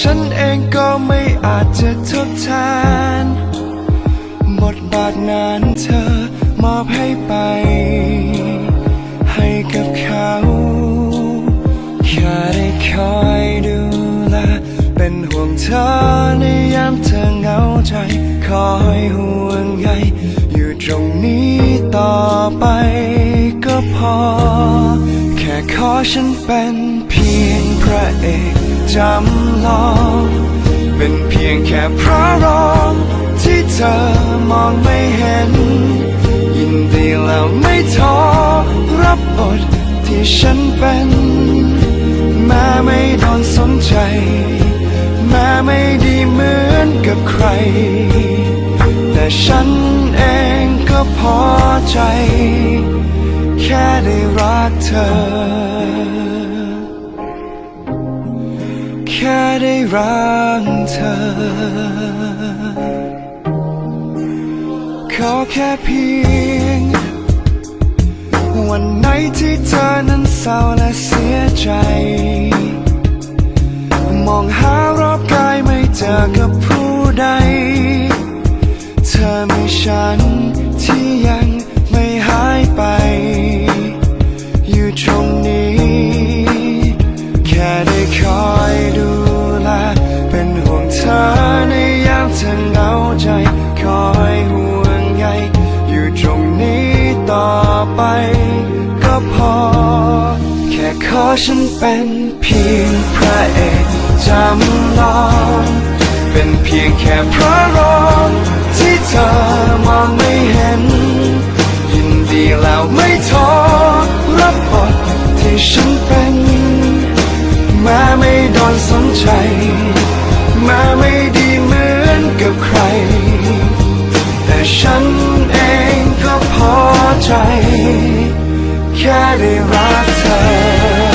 ฉันเองก็ไม่อาจจะทดแทน บทบาทนั้นเธอมอบให้ไป ให้กับเขาแค่ได้คอยดูแลเป็นห่วงเธอในยามเธอเหงาใจ คอยห่วงใยอยู่ตรงนี้ต่อไปก็พอ แค่ขอฉันเป็นเพียง พระเอกจำลอง เป็นเพียงแค่พระรองที่เธอมองไม่เห็น ยินดีแล้วไม่ท้อรับบทที่ฉันเป็นแม้ไม่โดนสนใจ แม้ไม่ดีเหมือนกับใคร แต่ฉันเองก็พอใจ แค่ได้รักเธอ แค่ได้รักเธอ ขอแค่เพียง วันไหนที่เธอนั้นเศร้าและเสียใจ มองหารอบกายไม่เจอกับผู้ใด เธอมีฉัน ฉันเป็นเพียงพระเอกจำลองเป็นเพียงแค่พระรองที่เธอมองไม่เห็น ยินดีแล้วไม่ท้อรับบทที่ฉันเป็นแม้ไม่โดนสนใจแม้ไม่ดีเหมือนกับใคร แต่ฉันเองก็พอใจ แค่ได้รักเธอ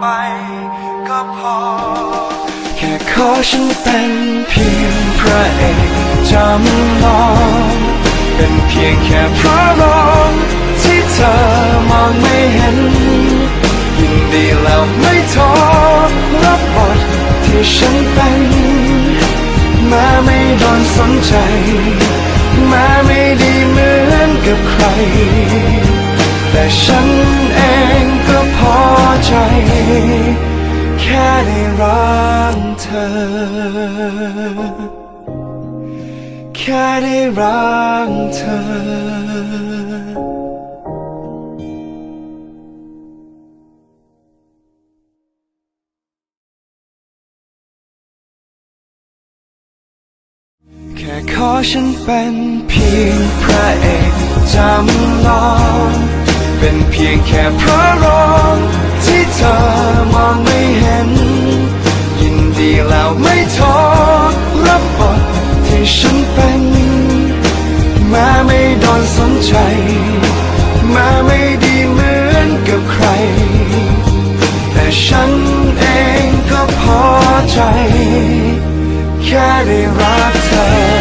ไปก็พอ แค่ขอฉันเป็นเพียงพระเอกจำลองเป็นเพียงแค่พระรองที่เธอมองไม่เห็น ยินดีแล้วไม่ท้อรับบทที่ฉันเป็นแม้ไม่โดนสนใจแม้ไม่ดีเหมือนกับใคร แต่ฉันเอง ใจแค่ได้รักเธอ แค่ได้รักเธอแค่ขอฉันเป็นเพียงพระเอกจำลอง เป็นเพียงแค่พระรองที่เธอมองไม่เห็น ยินดีแล้วไม่ท้อรับบทที่ฉันเป็นแม้ไม่โดนสนใจแม้ไม่ดีเหมือนกับใคร แต่ฉันเองก็พอใจ แค่ได้รักเธอ